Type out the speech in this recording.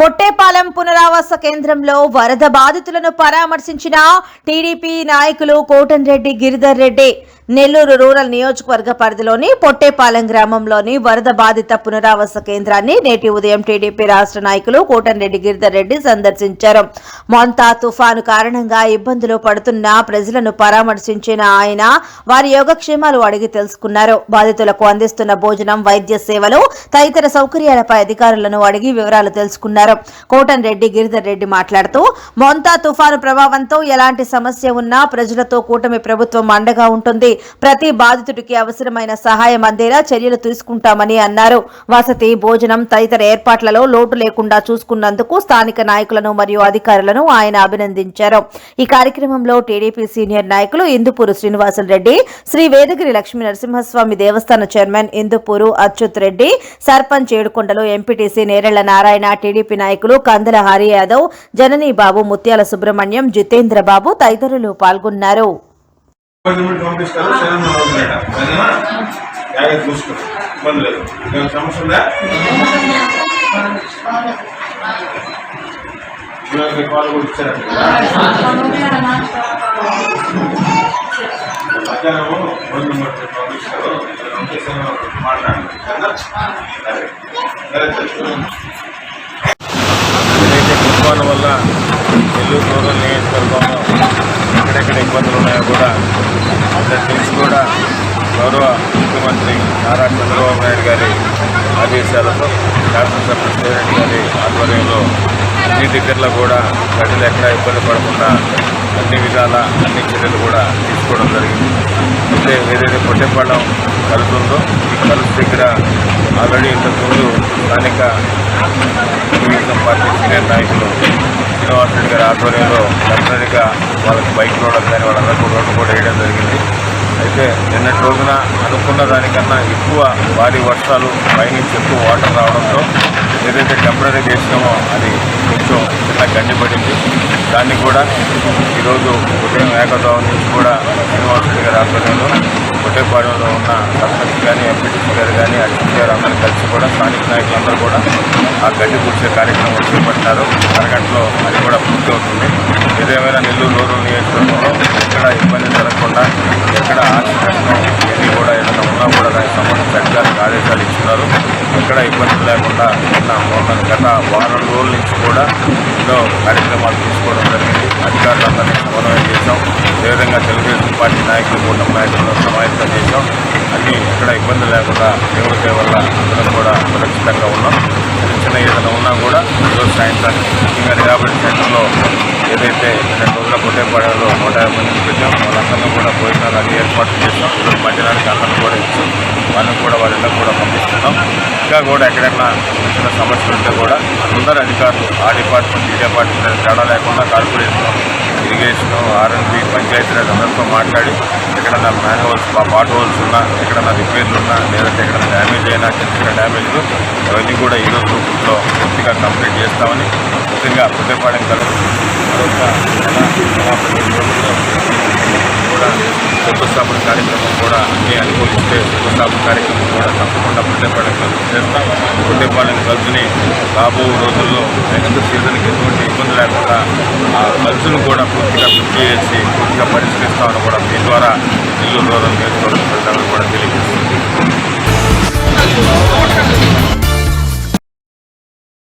పొట్టేపాలెం పునరావాస కేంద్రంలో వరద బాధితులను పరామర్శించిన టీడీపీ నాయకులు కోటంరెడ్డి గిరిధర్ రెడ్డి. నెల్లూరు రూరల్ నియోజకవర్గ పరిధిలోని పొట్టేపాలెం గ్రామంలోని వరద బాధిత పునరావాస కేంద్రాన్ని నేటి ఉదయం టీడీపీ రాష్ట్ర నాయకులు కోటంరెడ్డి గిరిధర్ రెడ్డి సందర్శించారు. మొంతా తుఫాను కారణంగా ఇబ్బందులు పడుతున్న ప్రజలను పరామర్శించిన ఆయన వారి యోగక్షేమాలు అడిగి తెలుసుకున్నారు. బాధితులకు అందిస్తున్న భోజనం వైద్య సేవలు తదితర సౌకర్యాలపై అధికారులను అడిగి వివరాలు తెలుసుకున్నారు. కోటన్ రెడ్డి గిరిధర్ రెడ్డి మాట్లాడుతూ మొంతా తుఫాను ప్రభావంతో ఎలాంటి సమస్య ఉన్నా ప్రజలతో కూటమి ప్రభుత్వం అండగా ఉంటుంది. ప్రతి బాధితుడికి అవసరమైన సహాయం అందేలా చర్యలు తీసుకుంటామని అన్నారు. వసతి భోజనం తదితర ఏర్పాట్లలో లోటు లేకుండా చూసుకున్నందుకు స్థానిక నాయకులను మరియు అధికారులను ఆయన అభినందించారు. ఈ కార్యక్రమంలో టీడీపీ సీనియర్ నాయకులు ఇందుపూరు శ్రీనివాసులు రెడ్డి శ్రీ వేదగిరి లక్ష్మీ నరసింహస్వామి దేవస్థాన chairman Indupuru Achyut Reddy sarpanch Yedukondalu MPTC Nerella Narayana TDP నాయకులు కందల హరి యాదవ్ జననీ బాబు ముత్యాల సుబ్రహ్మణ్యం జితేంద్ర బాబు తదితరులు పాల్గొన్నారు. గవర్నమెంట్ పంపిస్తారు? సరేనా? జాగ్రత్త చూసుకో. ఇబ్బంది లేదు. సమస్య ఉందా? పాలు కూడా ఇచ్చారట కదా మధ్యాహ్నము గవర్నమెంట్ పంపిస్తారు. మాట్లాడండి. సరే. సరే వల్ల నెల్లూరు రూరల్ నియోజకవర్గంలో ఎక్కడెక్కడ ఇబ్బందులు ఉన్నాయో కూడా అందరికి తెలిసి కూడా గౌరవ ముఖ్యమంత్రి నారా చంద్రబాబు నాయుడు గారి ఆదేశాలతో శాసనసభ్యులు శ్రీరెడ్డి గారి ఆధ్వర్యంలో అన్ని దగ్గరలో కూడా ప్రజలు ఎక్కడ ఇబ్బంది పడకుండా అన్ని విధాల అన్ని చర్యలు కూడా తీసుకోవడం జరిగింది అయితే ఏదైతే పొట్టేపాళెం కలుపు ఉందో ఈ కలుపు దగ్గర ఆల్రెడీ ఇంతకుముందు స్థానిక తెలుగుదేశం పార్టీ సీనియర్ నాయకులు శ్రీనివాస్ రెడ్డి గారి ఆధ్వర్యంలో టెంపరీగా వాళ్ళకి బైక్ రోడ్డు కానీ వాళ్ళందరికీ రోడ్డు కూడా వేయడం జరిగింది. అయితే నిన్నటి రోజున అనుకున్న దానికన్నా ఎక్కువ భారీ వర్షాలు పైనుంచి ఎక్కువ వాటర్ రావడంతో ఏదైతే టెంపరీ చేసినామో అది కొంచెం చిన్న గండిపడింది దాన్ని కూడా ఈరోజు ఉదయం ఏకదావం నుంచి కూడా శ్రీనివాస్ రెడ్డి గారి ఆధ్వర్యంలో కొట్టేపాడులో ఉన్న సర్పంచ్ కానీ ఎంపీటీసీ గారు కానీ అధ్యక్ష గారు అందరూ కలిసి కూడా స్థానిక నాయకులందరూ కూడా ఆ గడ్డి పూడ్చే కార్యక్రమం చేపట్టారు అరగంటలో అది కూడా పూర్తి అవుతుంది ఏదేమైనా నెల్లూరు రూరల్ నియోజకవర్గంలో ఎక్కడ ఇబ్బంది జరగకుండా ఎక్కడ ఆస్తి ఇవన్నీ కూడా ఏదైనా ఉన్నా కూడా దానికి సంబంధించి అధికారులకు ఆదేశాలు ఇస్తున్నారు. ఎక్కడ ఇబ్బందులు లేకుండా మొన్న గత వారం రోజుల నుంచి కూడా ఎన్నో కార్యక్రమాలు తీసుకోవడం జరిగింది. అధికారులందరినీ సమన్వయం చేశాం. అదేవిధంగా తెలుగుదేశం పార్టీ నాయకులు కూటమి నాయకులను సమాయత్తం చేశాం. అన్నీ ఎక్కడ ఇబ్బంది లేకుండా దేవుడి దయ వల్ల అందరం కూడా సురక్షితంగా ఉన్నాం. చిన్న ఏదైనా ఉన్నా కూడా ఈరోజు సాయంత్రానికి ముఖ్యంగా రిహాబిలిటీ సెంటర్లో ఏదైతే రెండు రోజుల కొట్టేపాడలో నూట యాభై మంది పెట్టాం వాళ్ళందరినీ కూడా భోజనాలు అన్ని ఏర్పాటు చేస్తాం ఈరోజు మధ్యాహ్నానికి అందరం కూడా ఇచ్చాం. వాళ్ళని కూడా వాళ్ళకి కూడా పంపిస్తున్నాం. ఇంకా కూడా ఎక్కడైనా చిన్న చిన్న సమస్యలు ఉంటే కూడా అందరు అధికారులు ఆ డిపార్ట్మెంట్ ఈ డిపార్ట్మెంట్ తేడా లేకుండా కార్పొరేషన్ ఇరిగేషన్ ఆర్ఎన్బి పంచాయతీరాజ్ అందరితో మాట్లాడి ఎక్కడైనా మ్యాన్ హోల్స్ వాటర్ హోల్స్ ఉన్నా ఎక్కడైనా రిపేర్లు ఉన్నా లేదంటే ఎక్కడ డ్యామేజ్ అయినా చిన్న చిన్న డ్యామేజ్లు అవన్నీ కూడా ఈ రోజు రూపంలో పూర్తిగా కంప్లీట్ చేస్తామని ముఖ్యంగా పుట్టేపాడెం కలుపు మరొక నెల నెల పదిహేను రోజుల్లో కూడా శంకుస్థాపన కార్యక్రమం కూడా అన్ని అనుకూలిస్తే శంకుస్థాపన కార్యక్రమం కూడా తప్పకుండా పుట్టేపాలెం కలుపు చేస్తాం. పుట్టేపాడని కలుసుని రాబో రోజుల్లో నెక్స్ట్ సీజన్కి ఎటువంటి ఇబ్బంది లేకుండా ఆ కలుసును కూడా పూర్తిగా పూర్తి చేసి పూర్తిగా పరిష్కరిస్తామని కూడా మీ ద్వారా ఇల్లు దూరం నేర్చుకోవడం కూడా తెలియజేస్తుంది.